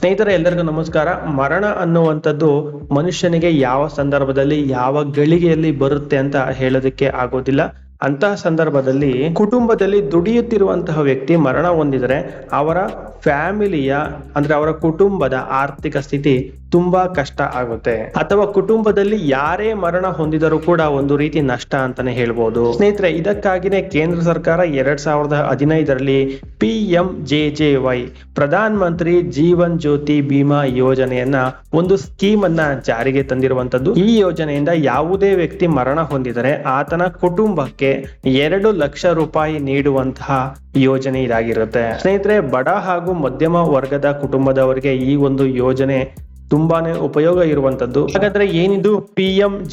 ಸ್ನೇಹಿತರೆ ಎಲ್ಲರಿಗೂ ನಮಸ್ಕಾರ. ಮರಣ ಅನ್ನುವಂಥದ್ದು ಮನುಷ್ಯನಿಗೆ ಯಾವ ಸಂದರ್ಭದಲ್ಲಿ ಯಾವ ಗಳಿಗೆಯಲ್ಲಿ ಬರುತ್ತೆ ಅಂತ ಹೇಳೋದಕ್ಕೆ ಆಗೋದಿಲ್ಲ. ಅಂತಹ ಸಂದರ್ಭದಲ್ಲಿ ಕುಟುಂಬದಲ್ಲಿ ದುಡಿಯುತ್ತಿರುವಂತಹ ವ್ಯಕ್ತಿ ಮರಣ ಹೊಂದಿದರೆ ಅವರ ಫ್ಯಾಮಿಲಿಯ, ಅಂದ್ರೆ ಅವರ ಕುಟುಂಬದ ಆರ್ಥಿಕ ಸ್ಥಿತಿ ತುಂಬಾ ಕಷ್ಟ ಆಗುತ್ತೆ. ಅಥವಾ ಕುಟುಂಬದಲ್ಲಿ ಯಾರೇ ಮರಣ ಹೊಂದಿದರೂ ಕೂಡ ಒಂದು ರೀತಿ ನಷ್ಟ ಅಂತಾನೆ ಹೇಳ್ಬೋದು. ಸ್ನೇಹಿತರೆ, ಇದಕ್ಕಾಗಿನೇ ಕೇಂದ್ರ ಸರ್ಕಾರ ಎರಡ್ ಸಾವಿರದ ಹದಿನೈದರಲ್ಲಿ P M J J Y, Pradhan Mantri Jeevan Jyoti Bima ಯೋಜನೆಯನ್ನ ಒಂದು ಸ್ಕೀಮ್ ಅನ್ನ ಜಾರಿಗೆ ತಂದಿರುವಂತದ್ದು ಈ ಯೋಜನೆಯಿಂದ ಯಾವುದೇ ವ್ಯಕ್ತಿ ಮರಣ ಹೊಂದಿದರೆ ಆತನ ಕುಟುಂಬಕ್ಕೆ ಎರಡು ಲಕ್ಷ ರೂಪಾಯಿ ನೀಡುವಂತಹ ಯೋಜನೆ ಇದಾಗಿರುತ್ತೆ. ಸ್ನೇಹಿತರೆ, ಬಡ ಹಾಗೂ ಮಧ್ಯಮ ವರ್ಗದ ಕುಟುಂಬದವರಿಗೆ ಈ ಒಂದು ಯೋಜನೆ ತುಂಬಾನೇ ಉಪಯೋಗ ಇರುವಂತದ್ದು. ಹಾಗಾದ್ರೆ ಏನಿದು? ಪಿ ಎಂ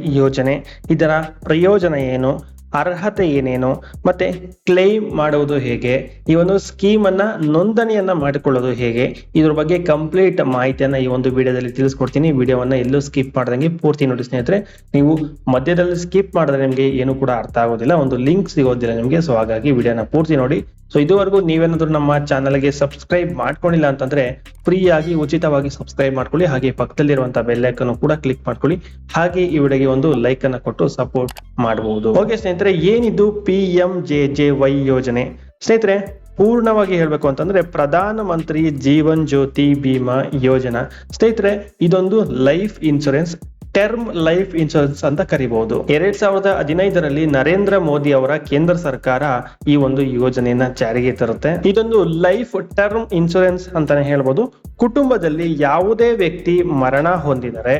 ಯೋಜನೆ. ಇದರ ಪ್ರಯೋಜನ ಏನು? ಅರ್ಹತೆ ಏನೇನು? ಮತ್ತೆ ಕ್ಲೈಮ್ ಮಾಡುವುದು ಹೇಗೆ? ಈ ಒಂದು ಸ್ಕೀಮ್ ಅನ್ನ ನೋಂದಣಿಯನ್ನ ಮಾಡಿಕೊಳ್ಳೋದು ಹೇಗೆ? ಇದ್ರ ಬಗ್ಗೆ ಕಂಪ್ಲೀಟ್ ಮಾಹಿತಿಯನ್ನ ಈ ಒಂದು ವಿಡಿಯೋದಲ್ಲಿ ತಿಳಿಸ್ಕೊಡ್ತೀನಿ. ವಿಡಿಯೋವನ್ನ ಎಲ್ಲೂ ಸ್ಕಿಪ್ ಮಾಡ್ದಂಗೆ ಪೂರ್ತಿ ನೋಡಿ ಸ್ನೇಹಿತರೆ. ನೀವು ಮಧ್ಯದಲ್ಲಿ ಸ್ಕಿಪ್ ಮಾಡಿದ್ರೆ ನಿಮಗೆ ಏನು ಕೂಡ ಅರ್ಥ ಆಗೋದಿಲ್ಲ. ಒಂದು ಲಿಂಕ್ ಸಿಗೋದಿಲ್ಲ ನಿಮಗೆ ಸೊ ಹಾಗಾಗಿ ವಿಡಿಯೋನ ಪೂರ್ತಿ ನೋಡಿ. ಸೊ ಇದುವರೆಗೂ ನೀವೇನಾದ್ರೂ ನಮ್ಮ ಚಾನಲ್ಗೆ ಸಬ್ಸ್ಕ್ರೈಬ್ ಮಾಡ್ಕೊಂಡಿಲ್ಲ ಅಂತಂದ್ರೆ ಆಗಿ ಉಚಿತವಾಗಿ ಸಬ್ಸ್ಕ್ರೈಬ್ ಮಾಡ್ಕೊಳ್ಳಿ. ಹಾಗೆ ಪಕ್ಕದಲ್ಲಿರುವಂತಹ ಬೆಲ್ ಐಕನ್ ಕೂಡ ಕ್ಲಿಕ್ ಮಾಡ್ಕೊಳ್ಳಿ. ಹಾಗೆ ಈ ವಿಡಿಯೋಗೆ ಒಂದು ಲೈಕ್ ಅನ್ನ ಕೊಟ್ಟು ಸಪೋರ್ಟ್ ಮಾಡಬಹುದು ಓಕೆ ಸ್ನೇಹಿತರೆ, ಏನಿದು P M J J Y ಯೋಜನೆ? ಸ್ನೇಹಿತರೆ, ಪೂರ್ಣವಾಗಿ ಹೇಳಬೇಕು ಅಂತಂದ್ರೆ, ಪ್ರಧಾನ ಮಂತ್ರಿ ಜೀವನ್ ಜ್ಯೋತಿ ಬಿಮಾ ಯೋಜನಾ. ಸ್ನೇಹಿತರೆ, ಇದೊಂದು life insurance term life insurance ಅಂತ ಕರಿಬಹುದು ಎರಡ್ ಸಾವಿರದ ಹದಿನೈದರಲ್ಲಿ ನರೇಂದ್ರ ಮೋದಿ ಅವರ ಕೇಂದ್ರ ಸರ್ಕಾರ ಈ ಒಂದು ಯೋಜನೆಯನ್ನ ಜಾರಿಗೆ ತರುತ್ತೆ. ಇದೊಂದು ಲೈಫ್ ಟರ್ಮ್ ಇನ್ಶೂರೆನ್ಸ್ ಅಂತಾನೆ ಹೇಳ್ಬೋದು. ಕುಟುಂಬದಲ್ಲಿ ಯಾವುದೇ ವ್ಯಕ್ತಿ ಮರಣ ಹೊಂದಿದರೆ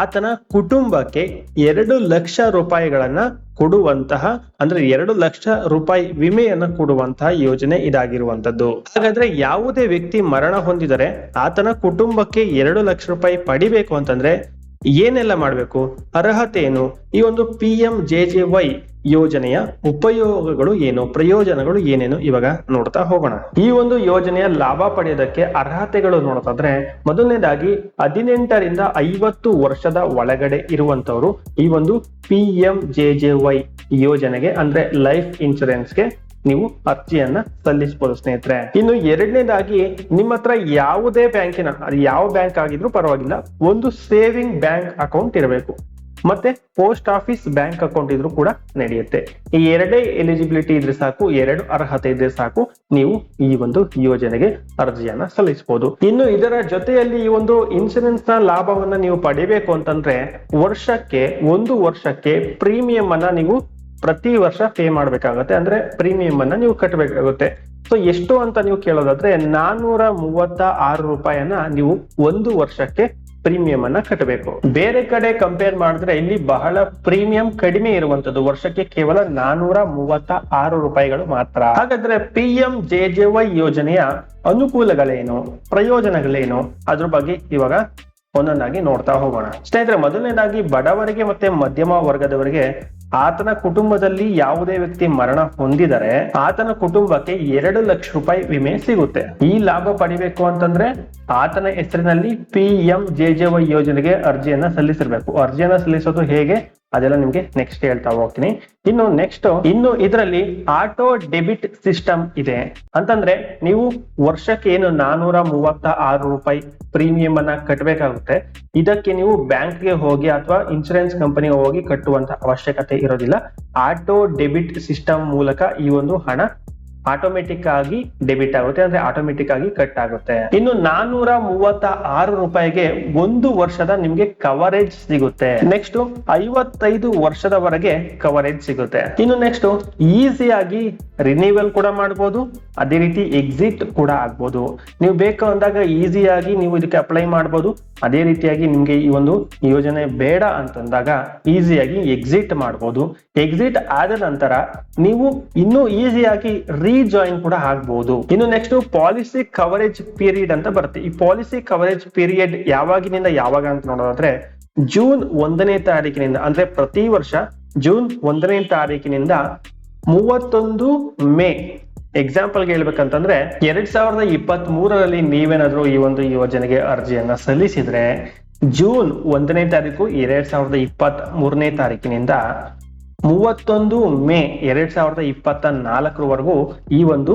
ಆತನ ಕುಟುಂಬಕ್ಕೆ ಎರಡು ಲಕ್ಷ ರೂಪಾಯಿಗಳನ್ನ ಕೊಡುವಂತಹ, ಅಂದ್ರೆ ಎರಡು ಲಕ್ಷ ರೂಪಾಯಿ ವಿಮೆಯನ್ನ ಕೊಡುವಂತಹ ಯೋಜನೆ ಇದಾಗಿರುವಂತದ್ದು ಹಾಗಾದ್ರೆ ಯಾವುದೇ ವ್ಯಕ್ತಿ ಮರಣ ಹೊಂದಿದರೆ ಆತನ ಕುಟುಂಬಕ್ಕೆ ಎರಡು ಲಕ್ಷ ರೂಪಾಯಿ ಪಡಿಬೇಕು ಅಂತಂದ್ರೆ ಏನೆಲ್ಲ ಮಾಡಬೇಕು? ಅರ್ಹತೆ ಏನು ಈ ಒಂದು P M J J Y ಯೋಜನೆಯ ಉಪಯೋಗಗಳು ಏನು? ಪ್ರಯೋಜನಗಳು ಏನೇನು? ಇವಾಗ ನೋಡ್ತಾ ಹೋಗೋಣ. ಈ ಒಂದು ಯೋಜನೆಯ ಲಾಭ ಪಡೆಯೋದಕ್ಕೆ ಅರ್ಹತೆಗಳು ನೋಡೋದಾದ್ರೆ, ಮೊದಲನೇದಾಗಿ ಹದಿನೆಂಟರಿಂದ ಐವತ್ತು ವರ್ಷದ ಒಳಗಡೆ ಇರುವಂತವರು ಈ ಒಂದು P M J J Y ಯೋಜನೆಗೆ ಅಂದ್ರೆ ಲೈಫ್ ಇನ್ಶೂರೆನ್ಸ್ಗೆ ನೀವು ಅರ್ಜಿಯನ್ನ ಸಲ್ಲಿಸಬಹುದು ಸ್ನೇಹಿತರೆ. ಇನ್ನು ಎರಡನೇದಾಗಿ, ನಿಮ್ಮ ಹತ್ರ ಯಾವುದೇ ಬ್ಯಾಂಕಿನ, ಅದು ಯಾವ ಬ್ಯಾಂಕ್ ಆಗಿದ್ರು ಪರವಾಗಿಲ್ಲ, ಒಂದು ಸೇವಿಂಗ್ ಬ್ಯಾಂಕ್ ಅಕೌಂಟ್ ಇರಬೇಕು. ಮತ್ತೆ ಪೋಸ್ಟ್ ಆಫೀಸ್ ಬ್ಯಾಂಕ್ ಅಕೌಂಟ್ ಇದ್ರೂ ಕೂಡ ನಡೆಯುತ್ತೆ. ಈ ಎರಡೇ ಎಲಿಜಿಬಿಲಿಟಿ ಇದ್ರೆ ಸಾಕು, ಎರಡು ಅರ್ಹತೆ ಇದ್ರೆ ಸಾಕು, ನೀವು ಈ ಒಂದು ಯೋಜನೆಗೆ ಅರ್ಜಿಯನ್ನ ಸಲ್ಲಿಸಬಹುದು ಇನ್ನು ಇದರ ಜೊತೆಯಲ್ಲಿ ಈ ಒಂದು ಇನ್ಸೂರೆನ್ಸ್ನ ಲಾಭವನ್ನ ನೀವು ಪಡಿಬೇಕು ಅಂತಂದ್ರೆ, ವರ್ಷಕ್ಕೆ, ಒಂದು ವರ್ಷಕ್ಕೆ ಪ್ರೀಮಿಯಂ ಅನ್ನ ನೀವು ಪ್ರತಿ ವರ್ಷ ಪೇ ಮಾಡ್ಬೇಕಾಗತ್ತೆ. ಅಂದ್ರೆ ಪ್ರೀಮಿಯಂ ಅನ್ನ ನೀವು ಕಟ್ಟಬೇಕಾಗುತ್ತೆ ಸೊ ಎಷ್ಟು ಅಂತ ನೀವು ಕೇಳೋದಾದ್ರೆ ನಾನ್ನೂರ ಮೂವತ್ತ ಆರು ರೂಪಾಯಿಯನ್ನ ನೀವು ಒಂದು ವರ್ಷಕ್ಕೆ ಪ್ರೀಮಿಯಂ ಅನ್ನ ಕಟ್ಟಬೇಕು ಬೇರೆ ಕಡೆ ಕಂಪೇರ್ ಮಾಡಿದ್ರೆ ಇಲ್ಲಿ ಬಹಳ ಪ್ರೀಮಿಯಂ ಕಡಿಮೆ ಇರುವಂತದ್ದು ವರ್ಷಕ್ಕೆ ಕೇವಲ ನಾನೂರ ಮೂವತ್ತ ಆರು ರೂಪಾಯಿಗಳು ಮಾತ್ರ. ಹಾಗಾದ್ರೆ P M J J Y ಯೋಜನೆಯ ಅನುಕೂಲಗಳೇನು? ಪ್ರಯೋಜನಗಳೇನು? ಅದ್ರ ಬಗ್ಗೆ ಇವಾಗ ಒಂದೊಂದಾಗಿ ನೋಡ್ತಾ ಹೋಗೋಣ. ಸ್ನೇಹಿತರೆ, ಮೊದಲನೇದಾಗಿ ಬಡವರಿಗೆ ಮತ್ತೆ ಮಧ್ಯಮ ವರ್ಗದವರಿಗೆ ಆತನ ಕುಟುಂಬದಲ್ಲಿ ಯಾವುದೇ ವ್ಯಕ್ತಿ ಮರಣ ಹೊಂದಿದರೆ ಆತನ ಕುಟುಂಬಕ್ಕೆ ಎರಡು ಲಕ್ಷ ರೂಪಾಯಿ ವಿಮೆ ಸಿಗುತ್ತೆ. ಈ ಲಾಭ ಪಡಿಬೇಕು ಅಂತಂದ್ರೆ ಆತನ ಹೆಸರಿನಲ್ಲಿ P M J J Y ಯೋಜನೆಗೆ ಅರ್ಜಿಯನ್ನ ಸಲ್ಲಿಸಿರ್ಬೇಕು. ಅರ್ಜಿಯನ್ನ ಸಲ್ಲಿಸೋದು ಹೇಗೆ? ಅದೆಲ್ಲ ನಿಮ್ಗೆ ನೆಕ್ಸ್ಟ್ ಹೇಳ್ತಾ ಹೋಗ್ತೀನಿ. ಇನ್ನು ನೆಕ್ಸ್ಟ್ ಇನ್ನು ಇದರಲ್ಲಿ ಆಟೋ ಡೆಬಿಟ್ ಸಿಸ್ಟಮ್ ಇದೆ. ಅಂತಂದ್ರೆ ನೀವು ವರ್ಷಕ್ಕೆ ಏನು ನಾನೂರ ಮೂವತ್ತ ಆರು ರೂಪಾಯಿ ಪ್ರೀಮಿಯಂ ಅನ್ನ ಕಟ್ಟಬೇಕಾಗುತ್ತೆ ಇದಕ್ಕೆ ನೀವು ಬ್ಯಾಂಕ್ಗೆ ಹೋಗಿ ಅಥವಾ ಇನ್ಶೂರೆನ್ಸ್ ಕಂಪನಿಗೆ ಹೋಗಿ ಕಟ್ಟುವಂತ ಅವಶ್ಯಕತೆ ಇರೋದಿಲ್ಲ. ಆಟೋ ಡೆಬಿಟ್ ಸಿಸ್ಟಮ್ ಮೂಲಕ ಈ ಒಂದು ಹಣ ಆಟೋಮೆಟಿಕ್ ಆಗಿ ಡೆಬಿಟ್ ಆಗುತ್ತೆ, ಅಂದ್ರೆ ಆಟೋಮೆಟಿಕ್ ಆಗಿ ಕಟ್ ಆಗುತ್ತೆ. ಇನ್ನು ನಾನೂರ ಮೂವತ್ತ ಆರು ರೂಪಾಯಿಗೆ ಒಂದು ವರ್ಷದ ನಿಮ್ಗೆ ಕವರೇಜ್ ಸಿಗುತ್ತೆ. ನೆಕ್ಸ್ಟ್ ಐವತ್ತೈದು ವರ್ಷದವರೆಗೆ ಕವರೇಜ್ ಸಿಗುತ್ತೆ. ಇನ್ನು ನೆಕ್ಸ್ಟ್ ಆಗಿ ರಿನ್ಯೂವಲ್ ಕೂಡ ಮಾಡಬಹುದು ಅದೇ ರೀತಿ ಎಕ್ಸಿಟ್ ಕೂಡ ಆಗ್ಬೋದು. ನೀವು ಬೇಕು ಅಂದಾಗ ಈಸಿಯಾಗಿ ನೀವು ಇದಕ್ಕೆ ಅಪ್ಲೈ ಮಾಡಬಹುದು ಅದೇ ರೀತಿಯಾಗಿ ನಿಮ್ಗೆ ಈ ಒಂದು ಯೋಜನೆ ಬೇಡ ಅಂತಂದಾಗ ಈಸಿಯಾಗಿ ಎಕ್ಸಿಟ್ ಮಾಡಬಹುದು ಎಕ್ಸಿಟ್ ಆದ ನಂತರ ನೀವು ಇನ್ನೂ ಈಸಿಯಾಗಿ ರೀಜಾಯಿನ್ ಕೂಡ ಆಗ್ಬಹುದು ಇನ್ನು ನೆಕ್ಸ್ಟ್ ಪಾಲಿಸಿ ಕವರೇಜ್ ಪೀರಿಯಡ್ ಅಂತ ಬರುತ್ತೆ. ಈ ಪಾಲಿಸಿ ಕವರೇಜ್ ಪೀರಿಯಡ್ ಯಾವಾಗಿನಿಂದ ಯಾವಾಗ ಅಂತ ನೋಡೋದಾದ್ರೆ ಜೂನ್ ಒಂದನೇ ತಾರೀಕಿನಿಂದ, ಅಂದ್ರೆ ಪ್ರತಿ ವರ್ಷ ಜೂನ್ ಒಂದನೇ ತಾರೀಕಿನಿಂದ ಮೂವತ್ತೊಂದು ಮೇ ಎಕ್ಸಾಂಪಲ್ಗೆ ಹೇಳ್ಬೇಕಂತಂದ್ರೆ, ಎರಡ್ ಸಾವಿರದ ಇಪ್ಪತ್ತ್ ಮೂರರಲ್ಲಿ ನೀವೇನಾದ್ರೂ ಈ ಒಂದು ಯೋಜನೆಗೆ ಅರ್ಜಿಯನ್ನ ಸಲ್ಲಿಸಿದ್ರೆ ಜೂನ್ ಒಂದನೇ ತಾರೀಕು, ಎರಡ್ ಸಾವಿರದ ಇಪ್ಪತ್ತ್ ಮೂರನೇ ತಾರೀಕಿನಿಂದ ಮೂವತ್ತೊಂದು ಮೇ ಎರಡ್ ಸಾವಿರದ ಇಪ್ಪತ್ತ ನಾಲ್ಕರವರೆಗೂ ಈ ಒಂದು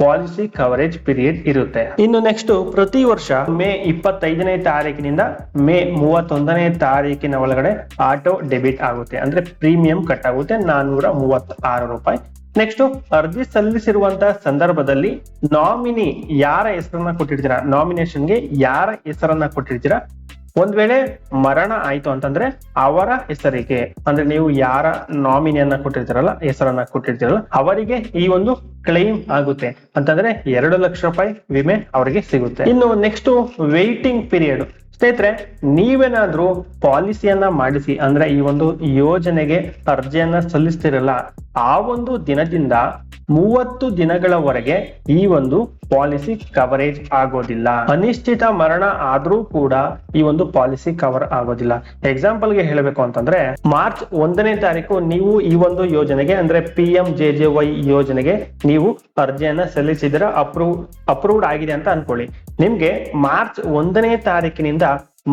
ಪಾಲಿಸಿ ಕವರೇಜ್ ಪೀರಿಯಡ್ ಇರುತ್ತೆ. ಇನ್ನು ನೆಕ್ಸ್ಟ್ ಪ್ರತಿ ವರ್ಷ ಮೇ ಇಪ್ಪತ್ತೈದನೇ ತಾರೀಕಿನಿಂದ ಮೇ ಮೂವತ್ತೊಂದನೇ ತಾರೀಕಿನ ಒಳಗಡೆ ಆಟೋ ಡೆಬಿಟ್ ಆಗುತ್ತೆ. ಅಂದ್ರೆ ಪ್ರೀಮಿಯಂ ಕಟ್ ಆಗುತ್ತೆ ನಾನ್ನೂರ ಮೂವತ್ತಾರು ರೂಪಾಯಿ. ನೆಕ್ಸ್ಟ್ ಅರ್ಜಿ ಸಲ್ಲಿಸಿರುವಂತಹ ಸಂದರ್ಭದಲ್ಲಿ ನಾಮಿನಿ ಯಾರ ಹೆಸರನ್ನ ಕೊಟ್ಟಿರ್ತೀರಾ? ನಾಮಿನೇಷನ್ಗೆ ಯಾರ ಹೆಸರನ್ನ ಕೊಟ್ಟಿರ್ತೀರಾ? ಒಂದ್ ವೇಳೆ ಮರಣ ಆಯ್ತು ಅಂತಂದ್ರೆ ಅವರ ಹೆಸರಿಗೆ, ಅಂದ್ರೆ ನೀವು ಯಾರ ನಾಮಿನಿಯನ್ನ ಕೊಟ್ಟಿರ್ತೀರಲ್ಲ, ಹೆಸರನ್ನ ಕೊಟ್ಟಿರ್ತೀರಲ್ಲ, ಅವರಿಗೆ ಈ ಒಂದು ಕ್ಲೈಮ್ ಆಗುತ್ತೆ. ಅಂತಂದ್ರೆ ಎರಡು ಲಕ್ಷ ರೂಪಾಯಿ ವಿಮೆ ಅವರಿಗೆ ಸಿಗುತ್ತೆ. ಇನ್ನು ನೆಕ್ಸ್ಟ್ ವೇಟಿಂಗ್ ಪೀರಿಯಡ್ ಸ್ನೇಹಿತರೆ, ನೀವೇನಾದ್ರೂ ಪಾಲಿಸಿಯನ್ನ ಮಾಡಿಸಿ, ಅಂದ್ರೆ ಈ ಒಂದು ಯೋಜನೆಗೆ ಅರ್ಜಿಯನ್ನ ಸಲ್ಲಿಸ್ತಿರಲ್ಲ, ಆ ಒಂದು ದಿನದಿಂದ ಮೂವತ್ತು ದಿನಗಳವರೆಗೆ ಈ ಒಂದು ಪಾಲಿಸಿ ಕವರೇಜ್ ಆಗೋದಿಲ್ಲ. ಅನಿಶ್ಚಿತ ಮರಣ ಆದ್ರೂ ಕೂಡ ಈ ಒಂದು ಪಾಲಿಸಿ ಕವರ್ ಆಗೋದಿಲ್ಲ. ಎಕ್ಸಾಂಪಲ್ಗೆ ಹೇಳಬೇಕು ಅಂತಂದ್ರೆ, ಮಾರ್ಚ್ ಒಂದನೇ ತಾರೀಕು ನೀವು ಈ ಒಂದು ಯೋಜನೆಗೆ, ಅಂದ್ರೆ P M J J Y ಯೋಜನೆಗೆ ನೀವು ಅರ್ಜಿಯನ್ನ ಸಲ್ಲಿಸಿದ್ರೆ ಅಪ್ರೂವ್ ಅಪ್ರೂವ್ಡ್ ಆಗಿದೆ ಅಂತ ಅನ್ಕೊಳ್ಳಿ. ನಿಮ್ಗೆ ಮಾರ್ಚ್ ಒಂದನೇ ತಾರೀಕಿನಿಂದ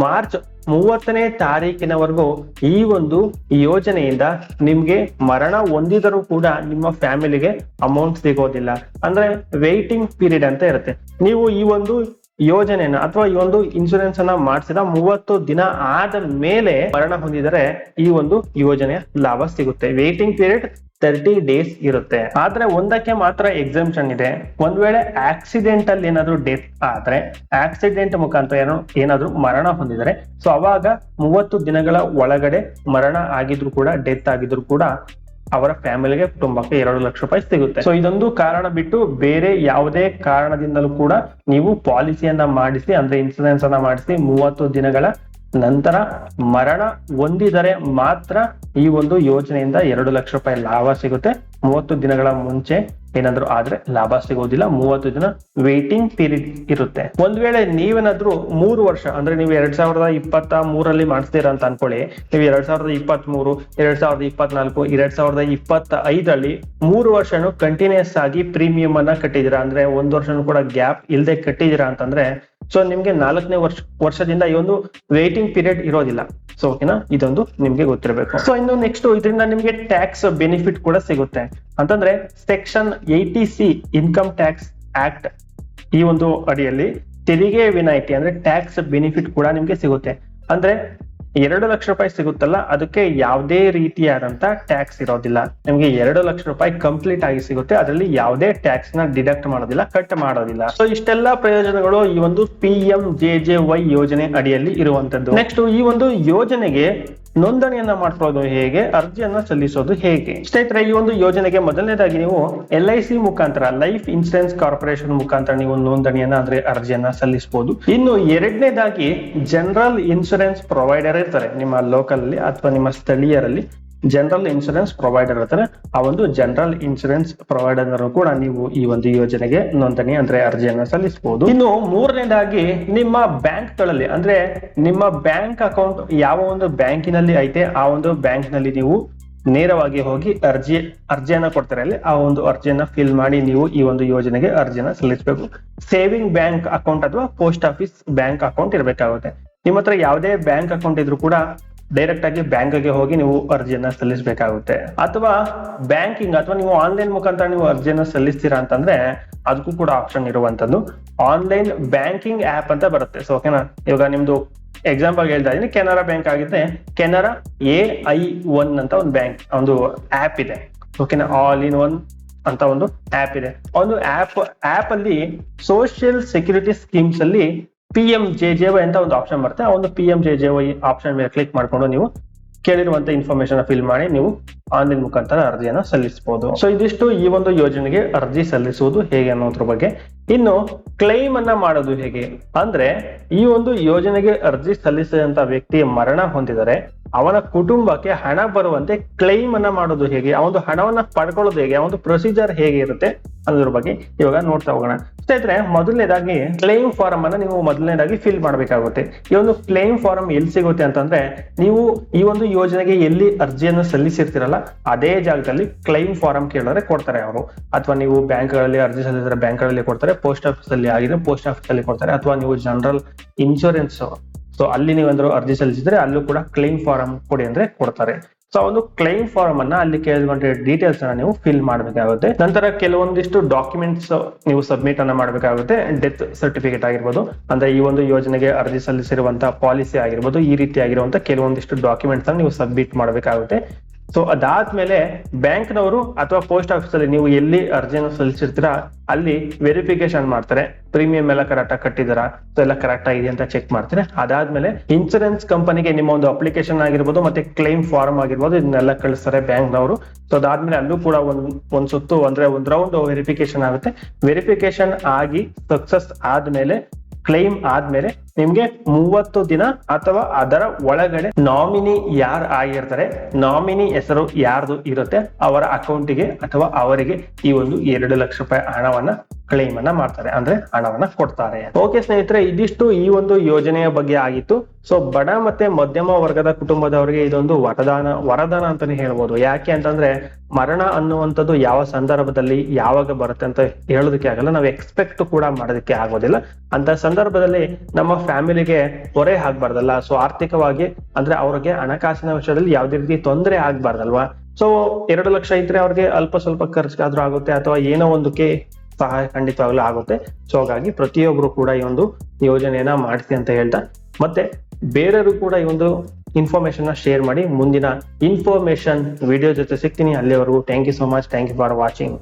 ಮಾರ್ಚ್ ಮೂವತ್ತನೇ ತಾರೀಕಿನವರೆಗೂ ಈ ಒಂದು ಯೋಜನೆಯಿಂದ ನಿಮ್ಗೆ ಮರಣ ಹೊಂದಿದರೂ ಕೂಡ ನಿಮ್ಮ ಫ್ಯಾಮಿಲಿಗೆ ಅಮೌಂಟ್ ಸಿಗೋದಿಲ್ಲ. ಅಂದ್ರೆ ವೇಟಿಂಗ್ ಪೀರಿಯಡ್ ಅಂತ ಇರುತ್ತೆ. ನೀವು ಈ ಒಂದು ಯೋಜನೆಯನ್ನ ಅಥವಾ ಈ ಒಂದು ಇನ್ಶೂರೆನ್ಸ್ ಅನ್ನ ಮಾಡಿಸಿದ ಮೂವತ್ತು ದಿನ ಆದ ಮೇಲೆ ಮರಣ ಹೊಂದಿದರೆ ಈ ಒಂದು ಯೋಜನೆಯ ಲಾಭ ಸಿಗುತ್ತೆ. ವೇಟಿಂಗ್ ಪೀರಿಯಡ್ ತರ್ಟಿ ಡೇಸ್ ಇರುತ್ತೆ. ಆದ್ರೆ ಒಂದಕ್ಕೆ ಮಾತ್ರ ಎಕ್ಸಾಮ್ಷನ್ ಇದೆ. ಒಂದ್ ವೇಳೆ ಆಕ್ಸಿಡೆಂಟ್ ಅಲ್ಲಿ ಏನಾದ್ರು ಡೆತ್ ಆದ್ರೆ ಆಕ್ಸಿಡೆಂಟ್ ಮುಖಾಂತರ ಏನೋ ಏನಾದ್ರು ಮರಣ ಹೊಂದಿದರೆ ಸೊ ಅವಾಗ ಮೂವತ್ತು ದಿನಗಳ ಒಳಗಡೆ ಮರಣ ಆಗಿದ್ರು ಕೂಡ ಡೆತ್ ಆಗಿದ್ರು ಕೂಡ ಅವರ ಫ್ಯಾಮಿಲಿಗೆ ಕುಟುಂಬಕ್ಕೆ ಎರಡು ಲಕ್ಷ ರೂಪಾಯಿ ಸಿಗುತ್ತೆ. ಸೊ ಇದೊಂದು ಕಾರಣ ಬಿಟ್ಟು ಬೇರೆ ಯಾವುದೇ ಕಾರಣದಿಂದಲೂ ಕೂಡ ನೀವು ಪಾಲಿಸಿಯನ್ನ ಮಾಡಿಸಿ, ಅಂದ್ರೆ ಇನ್ಸೂರೆನ್ಸ್ ಅನ್ನ ಮಾಡಿಸಿ, ಮೂವತ್ತು ದಿನಗಳ ನಂತರ ಮರಣ ಹೊಂದಿದರೆ ಮಾತ್ರ ಈ ಒಂದು ಯೋಜನೆಯಿಂದ ಎರಡು ಲಕ್ಷ ರೂಪಾಯಿ ಲಾಭ ಸಿಗುತ್ತೆ. ಮೂವತ್ತು ದಿನಗಳ ಮುಂಚೆ ಏನಾದ್ರು ಆದ್ರೆ ಲಾಭ ಸಿಗೋದಿಲ್ಲ. ಮೂವತ್ತು ದಿನ ವೇಟಿಂಗ್ ಪೀರಿಯಡ್ ಇರುತ್ತೆ. ಒಂದ್ ವೇಳೆ ನೀವೇನಾದ್ರೂ ಮೂರು ವರ್ಷ, ಅಂದ್ರೆ ನೀವು ಎರಡ್ ಸಾವಿರದ ಇಪ್ಪತ್ತ ಮೂರಲ್ಲಿ ಮಾಡಿಸ್ತೀರಾ ಅಂತ ಅನ್ಕೊಳ್ಳಿ. ನೀವು ಎರಡ್ ಸಾವಿರದ ಇಪ್ಪತ್ತ್ ಮೂರು ಎರಡ್ ಸಾವಿರದ ಇಪ್ಪತ್ನಾಲ್ಕು, ಎರಡ್ ಸಾವಿರದ ಇಪ್ಪತ್ತ ಐದರಲ್ಲಿ ಮೂರು ವರ್ಷನು ಕಂಟಿನ್ಯೂಸ್ ಆಗಿ ಪ್ರೀಮಿಯಂ ಅನ್ನ ಕಟ್ಟಿದೀರಾ ಅಂದ್ರೆ ಒಂದ್ ವರ್ಷನೂ ಕೂಡ ಗ್ಯಾಪ್ ಇಲ್ದೆ ಕಟ್ಟಿದೀರಾ ಅಂತಂದ್ರೆ ಸೊ ನಿಮ್ಗೆ ನಾಲ್ಕನೇ ವರ್ಷ, ವರ್ಷದಿಂದ ಈ ಒಂದು ವೇಟಿಂಗ್ ಪೀರಿಯಡ್ ಇರೋದಿಲ್ಲ. ಸೊ ಓಕೆನಾ ಇದೊಂದು ನಿಮ್ಗೆ ಗೊತ್ತಿರಬೇಕು. ಸೊ ಇನ್ನು ನೆಕ್ಸ್ಟ್ ಇದರಿಂದ ನಿಮ್ಗೆ ಟ್ಯಾಕ್ಸ್ ಬೆನಿಫಿಟ್ ಕೂಡ ಸಿಗುತ್ತೆ. ಅಂತಂದ್ರೆ section eighty C income tax act ಈ ಒಂದು ಅಡಿಯಲ್ಲಿ ತೆರಿಗೆ ವಿನಾಯಿತಿ ಅಂದ್ರೆ ಟ್ಯಾಕ್ಸ್ ಬೆನಿಫಿಟ್ ಕೂಡ ನಿಮ್ಗೆ ಸಿಗುತ್ತೆ. ಅಂದ್ರೆ ಎರಡು ಲಕ್ಷ ರೂಪಾಯಿ ಸಿಗುತ್ತಲ್ಲ, ಅದಕ್ಕೆ ಯಾವುದೇ ರೀತಿಯಾದಂತ ಟ್ಯಾಕ್ಸ್ ಇರೋದಿಲ್ಲ. ನಿಮ್ಗೆ ಎರಡು ಲಕ್ಷ ರೂಪಾಯಿ ಕಂಪ್ಲೀಟ್ ಆಗಿ ಸಿಗುತ್ತೆ, ಅದರಲ್ಲಿ ಯಾವುದೇ ಟ್ಯಾಕ್ಸ್ನ ಡಿಡಕ್ಟ್ ಮಾಡೋದಿಲ್ಲ ಕಟ್ ಮಾಡೋದಿಲ್ಲ. ಸೊ ಇಷ್ಟೆಲ್ಲ ಪ್ರಯೋಜನಗಳು ಈ ಒಂದು P M J J Y ಯೋಜನೆ ಅಡಿಯಲ್ಲಿ ಇರುವಂತದ್ದು. ನೆಕ್ಸ್ಟ್ ಈ ಒಂದು ಯೋಜನೆಗೆ ನೋಂದಣಿಯನ್ನ ಮಾಡಿಸೋದು ಹೇಗೆ, ಅರ್ಜಿಯನ್ನ ಸಲ್ಲಿಸೋದು ಹೇಗೆ? ಸ್ನೇಹಿತರೆ, ಈ ಒಂದು ಯೋಜನೆಗೆ ಮೊದಲನೇದಾಗಿ ನೀವು ಎಲ್ ಐ ಸಿ ಮುಖಾಂತರ ಲೈಫ್ ಇನ್ಸೂರೆನ್ಸ್ ಕಾರ್ಪೊರೇಷನ್ ಮುಖಾಂತರ ನೀವು ನೋಂದಣಿಯನ್ನ ಅಂದ್ರೆ ಅರ್ಜಿಯನ್ನ ಸಲ್ಲಿಸಬಹುದು ಇನ್ನು ಎರಡನೇದಾಗಿ ಜನರಲ್ ಇನ್ಸೂರೆನ್ಸ್ ಪ್ರೊವೈಡರ್ ಇರ್ತಾರೆ, ನಿಮ್ಮ ಲೋಕಲ್ ಅಲ್ಲಿ ಅಥವಾ ನಿಮ್ಮ ಸ್ಥಳೀಯರಲ್ಲಿ. ಜನರಲ್ ಇನ್ಶೂರೆನ್ಸ್ ಪ್ರೊವೈಡರ್ ಇರ್ತಾರೆ ಆ ಒಂದು ಜನರಲ್ ಇನ್ಶೂರೆನ್ಸ್ ಪ್ರೊವೈಡರ್ ಕೂಡ ನೀವು ಈ ಒಂದು ಯೋಜನೆಗೆ ನೋಂದಣಿ ಅಂದ್ರೆ ಅರ್ಜಿಯನ್ನು ಸಲ್ಲಿಸಬಹುದು ಇನ್ನು ಮೂರನೇದಾಗಿ ನಿಮ್ಮ ಬ್ಯಾಂಕ್ಗಳಲ್ಲಿ, ಅಂದ್ರೆ ನಿಮ್ಮ ಬ್ಯಾಂಕ್ ಅಕೌಂಟ್ ಯಾವ ಒಂದು ಬ್ಯಾಂಕಿನಲ್ಲಿ ಐತೆ, ಆ ಒಂದು ಬ್ಯಾಂಕ್ನಲ್ಲಿ ನೀವು ನೇರವಾಗಿ ಹೋಗಿ ಅರ್ಜಿ, ಅರ್ಜಿಯನ್ನ ಕೊಡ್ತಾರೆ ಅಲ್ಲಿ, ಆ ಒಂದು ಅರ್ಜಿಯನ್ನ ಫಿಲ್ ಮಾಡಿ ನೀವು ಈ ಒಂದು ಯೋಜನೆಗೆ ಅರ್ಜಿಯನ್ನ ಸಲ್ಲಿಸಬೇಕು. ಸೇವಿಂಗ್ ಬ್ಯಾಂಕ್ ಅಕೌಂಟ್ ಅಥವಾ ಪೋಸ್ಟ್ ಆಫೀಸ್ ಬ್ಯಾಂಕ್ ಅಕೌಂಟ್ ಇರಬೇಕಾಗುತ್ತೆ. ನಿಮ್ಮ ಹತ್ರ ಯಾವುದೇ ಬ್ಯಾಂಕ್ ಅಕೌಂಟ್ ಇದ್ರೂ ಕೂಡ ಡೈರೆಕ್ಟ್ ಆಗಿ ಬ್ಯಾಂಕ್ಗೆ ಹೋಗಿ ನೀವು ಅರ್ಜಿಯನ್ನ ಸಲ್ಲಿಸಬೇಕಾಗುತ್ತೆ. ಅಥವಾ ಬ್ಯಾಂಕಿಂಗ್ ಅಥವಾ ನೀವು ಆನ್ಲೈನ್ ಮುಖಾಂತರ ನೀವು ಅರ್ಜಿಯನ್ನ ಸಲ್ಲಿಸ್ತೀರಾ ಅಂತಂದ್ರೆ ಅದಕ್ಕೂ ಕೂಡ ಆಪ್ಷನ್ ಇರುವಂತದ್ದು ಆನ್ಲೈನ್ ಬ್ಯಾಂಕಿಂಗ್ ಆಪ್ ಅಂತ ಬರುತ್ತೆ. ಸೊ ಓಕೆನಾ ಇವಾಗ ನಿಮ್ದು ಎಕ್ಸಾಂಪಲ್ ಹೇಳ್ತಾ ಇದ್ದೀನಿ. ಕೆನರಾ ಬ್ಯಾಂಕ್ ಆಗಿದೆ. ಕೆನರಾ ಎ ಐ ಒನ್ ಅಂತ ಒಂದು ಬ್ಯಾಂಕ್ ಒಂದು ಆಪ್ ಇದೆ. ಓಕೆನಾ ಆಲ್ ಇನ್ ಒನ್ ಅಂತ ಒಂದು ಆಪ್ ಇದೆ. ಒಂದು ಆಪ್ ಆಪ್ ಅಲ್ಲಿ ಸೋಷಿಯಲ್ ಸೆಕ್ಯೂರಿಟಿ ಸ್ಕೀಮ್ಸ್ ಅಲ್ಲಿ P M J J Y ಅಂತ ಒಂದು ಆಪ್ಷನ್ ಬರುತ್ತೆ. ಆ ಒಂದು P M J J Y option ಮೇಲೆ ಕ್ಲಿಕ್ ಮಾಡ್ಕೊಂಡು ನೀವು ಕೇಳಿರುವಂತ ಇನ್ಫಾರ್ಮೇಶನ್ ಫಿಲ್ ಮಾಡಿ ನೀವು ಆನ್ಲೈನ್ ಮುಖಾಂತರ ಅರ್ಜಿಯನ್ನು ಸಲ್ಲಿಸಬಹುದು ಸೊ ಇದಿಷ್ಟು ಈ ಒಂದು ಯೋಜನೆಗೆ ಅರ್ಜಿ ಸಲ್ಲಿಸುವುದು ಹೇಗೆ ಅನ್ನೋದ್ರ ಬಗ್ಗೆ. ಇನ್ನು ಕ್ಲೈಮ್ ಅನ್ನ ಮಾಡೋದು ಹೇಗೆ? ಅಂದ್ರೆ ಈ ಒಂದು ಯೋಜನೆಗೆ ಅರ್ಜಿ ಸಲ್ಲಿಸಿದಂತ ವ್ಯಕ್ತಿ ಮರಣ ಹೊಂದಿದರೆ ಅವನ ಕುಟುಂಬಕ್ಕೆ ಹಣ ಬರುವಂತೆ ಕ್ಲೈಮ್ ಅನ್ನ ಮಾಡೋದು ಹೇಗೆ? ಆ ಒಂದು ಹಣವನ್ನ ಪಡ್ಕೊಳ್ಳೋದು ಹೇಗೆ? ಆ ಒಂದು ಪ್ರೊಸೀಜರ್ ಹೇಗೆ ಇರುತ್ತೆ? ಅನ್ನೋದ್ರ ಬಗ್ಗೆ ಇವಾಗ ನೋಡ್ತಾ ಹೋಗೋಣ. ಸ್ನೇಹಿತರೆ, ಮೊದಲನೇದಾಗಿ ಕ್ಲೈಮ್ ಫಾರಂ ಅನ್ನ ನೀವು ಮೊದಲನೇದಾಗಿ ಫಿಲ್ ಮಾಡಬೇಕಾಗುತ್ತೆ. ಈ ಒಂದು ಕ್ಲೈಮ್ ಫಾರಂ ಎಲ್ಲಿ ಸಿಗುತ್ತೆ ಅಂತಂದ್ರೆ, ನೀವು ಈ ಒಂದು ಯೋಜನೆಗೆ ಎಲ್ಲಿ ಅರ್ಜಿಯನ್ನು ಸಲ್ಲಿಸಿರ್ತೀರಲ್ಲ, ಅದೇ ಜಾಗದಲ್ಲಿ ಕ್ಲೈಮ್ ಫಾರಂ ಕೇಳಿದ್ರೆ ಕೊಡ್ತಾರೆ ಅವರು. ಅಥವಾ ನೀವು ಬ್ಯಾಂಕ್ಗಳಲ್ಲಿ ಅರ್ಜಿ ಸಲ್ಲಿಸಿದ್ರೆ ಬ್ಯಾಂಕ್ಗಳಲ್ಲಿ ಕೊಡ್ತಾರೆ ಪೋಸ್ಟ್ ಆಫೀಸ್ ಅಲ್ಲಿ ಆಗಿದೆ ಪೋಸ್ಟ್ ಆಫೀಸ್ ಅಲ್ಲಿ ಕೊಡ್ತಾರೆ, ಅಥವಾ ನೀವು ಜನರಲ್ ಇನ್ಶೂರೆನ್ಸ್ ಸೊ ಅಲ್ಲಿ ನೀವೇನಾದ್ರು ಅರ್ಜಿ ಸಲ್ಲಿಸಿದ್ರೆ, ಅಲ್ಲೂ ಕೂಡ ಕ್ಲೈಮ್ ಫಾರಂ ಕೊಡಿ ಅಂದ್ರೆ ಕೊಡ್ತಾರೆ. ಸೊ ಒಂದು ಕ್ಲೈಮ್ ಫಾರ್ಮ್ ಅನ್ನ ಅಲ್ಲಿ ಕೇಳಿಕೊಂಡ ಡೀಟೇಲ್ಸ್ ಅನ್ನ ನೀವು ಫಿಲ್ ಮಾಡಬೇಕಾಗುತ್ತೆ. ನಂತರ ಕೆಲವೊಂದಿಷ್ಟು ಡಾಕ್ಯುಮೆಂಟ್ಸ್ ನೀವು ಸಬ್ಮಿಟ್ ಅನ್ನ ಮಾಡಬೇಕಾಗುತ್ತೆ. ಡೆತ್ ಸರ್ಟಿಫಿಕೇಟ್ ಆಗಿರ್ಬೋದು, ಅಂದ್ರೆ ಈ ಒಂದು ಯೋಜನೆಗೆ ಅರ್ಜಿ ಸಲ್ಲಿಸಿರುವಂತಹ ಪಾಲಿಸಿ ಆಗಿರ್ಬೋದು, ಈ ರೀತಿ ಆಗಿರುವಂತಹ ಕೆಲವೊಂದಿಷ್ಟು ಡಾಕ್ಯುಮೆಂಟ್ಸ್ ಅನ್ನ ನೀವು ಸಬ್ಮಿಟ್ ಮಾಡಬೇಕಾಗುತ್ತೆ. ಸೊ ಅದಾದ್ಮೇಲೆ ಬ್ಯಾಂಕ್ನವರು ಅಥವಾ ಪೋಸ್ಟ್ ಆಫೀಸ್ ಅಲ್ಲಿ ನೀವು ಎಲ್ಲಿ ಅರ್ಜಿಯನ್ನು ಸಲ್ಲಿಸಿರ್ತೀರಾ, ಅಲ್ಲಿ ವೆರಿಫಿಕೇಶನ್ ಮಾಡ್ತಾರೆ. ಪ್ರೀಮಿಯಂ ಎಲ್ಲ ಕರೆಕ್ಟ್ ಆಗಿ ಕಟ್ಟಿದಾರಾ ಎಲ್ಲ ಕರೆಕ್ಟ್ ಆಗಿದೆ ಅಂತ ಚೆಕ್ ಮಾಡ್ತಾರೆ. ಅದಾದ್ಮೇಲೆ ಇನ್ಸೂರೆನ್ಸ್ ಕಂಪನಿಗೆ ನಿಮ್ಮ ಒಂದು ಅಪ್ಲಿಕೇಶನ್ ಆಗಿರ್ಬೋದು, ಮತ್ತೆ ಕ್ಲೈಮ್ ಫಾರ್ಮ್ ಆಗಿರ್ಬೋದು, ಇದನ್ನೆಲ್ಲ ಕಳಿಸ್ತಾರೆ ಬ್ಯಾಂಕ್ನವರು. ಸೊ ಅದಾದ್ಮೇಲೆ ಅಲ್ಲೂ ಕೂಡ ಒಂದ್ ಒಂದ್ ಸುತ್ತು, ಅಂದ್ರೆ ಒಂದ್ ರೌಂಡ್ ವೆರಿಫಿಕೇಶನ್ ಆಗುತ್ತೆ. ವೆರಿಫಿಕೇಶನ್ ಆಗಿ ಸಕ್ಸಸ್ ಆದ್ಮೇಲೆ ಕ್ಲೈಮ್ ಆದ್ಮೇಲೆ ನಿಮ್ಗೆ ಮೂವತ್ತು ದಿನ ಅಥವಾ ಅದರ ಒಳಗಡೆ ನಾಮಿನಿ ಯಾರು ಆಗಿರ್ತಾರೆ ನಾಮಿನಿ ಹೆಸರು ಯಾರ್ದು ಇರುತ್ತೆ, ಅವರ ಅಕೌಂಟಿಗೆ ಅಥವಾ ಅವರಿಗೆ ಈ ಒಂದು ಎರಡು ಲಕ್ಷ ರೂಪಾಯಿ ಹಣವನ್ನ ಕ್ಲೈಮ್ ಅನ್ನ ಮಾಡ್ತಾರೆ, ಅಂದ್ರೆ ಹಣವನ್ನ ಕೊಡ್ತಾರೆ. ಓಕೆ ಸ್ನೇಹಿತರೆ, ಇದಿಷ್ಟು ಈ ಒಂದು ಯೋಜನೆಯ ಬಗ್ಗೆ ಆಗಿತ್ತು. ಸೊ ಬಡ ಮತ್ತೆ ಮಧ್ಯಮ ವರ್ಗದ ಕುಟುಂಬದವರಿಗೆ ಇದೊಂದು ವರದಾನ ವರದಾನ ಅಂತಾನೆ ಹೇಳ್ಬೋದು. ಯಾಕೆ ಅಂತಂದ್ರೆ, ಮರಣ ಅನ್ನುವಂಥದ್ದು ಯಾವ ಸಂದರ್ಭದಲ್ಲಿ ಯಾವಾಗ ಬರುತ್ತೆ ಅಂತ ಹೇಳೋದಕ್ಕೆ ಆಗಲ್ಲ. ನಾವು ಎಕ್ಸ್ಪೆಕ್ಟ್ ಕೂಡ ಮಾಡೋದಕ್ಕೆ ಆಗೋದಿಲ್ಲ. ಅಂತ ಸಂದರ್ಭದಲ್ಲಿ ನಮ್ಮ ಫ್ಯಾಮಿಲಿಗೆ ಹೊರೆ ಆಗ್ಬಾರ್ದಲ್ಲ. ಸೊ ಆರ್ಥಿಕವಾಗಿ, ಅಂದ್ರೆ ಅವ್ರಿಗೆ ಹಣಕಾಸಿನ ವಿಷಯದಲ್ಲಿ ಯಾವ್ದೇ ರೀತಿ ತೊಂದರೆ ಆಗ್ಬಾರ್ದಲ್ವಾ? ಸೊ ಎರಡು ಲಕ್ಷ ಇದ್ರೆ ಅವ್ರಿಗೆ ಅಲ್ಪ ಸ್ವಲ್ಪ ಖರ್ಚಾದ್ರೂ ಆಗುತ್ತೆ, ಅಥವಾ ಏನೋ ಒಂದಕ್ಕೆ ಸಹಾಯ ಖಂಡಿತವಾಗ್ಲೂ ಆಗುತ್ತೆ. ಸೊ ಹಾಗಾಗಿ ಪ್ರತಿಯೊಬ್ರು ಕೂಡ ಈ ಒಂದು ಯೋಜನೆಯನ್ನ ಮಾಡ್ತೀನಿ ಅಂತ ಹೇಳ್ತಾ. ಮತ್ತೆ, ಬೇರೆಯವರು ಕೂಡ ಈ ಒಂದು ಇನ್ಫಾರ್ಮೇಶನ್ನ ಶೇರ್ ಮಾಡಿ ಮುಂದಿನ ಇನ್ಫಾರ್ಮೇಶನ್ ವಿಡಿಯೋ ಜೊತೆ ಸಿಗ್ತೀನಿ. ಅಲ್ಲಿವರೆಗೂ thank you so much thank you for watching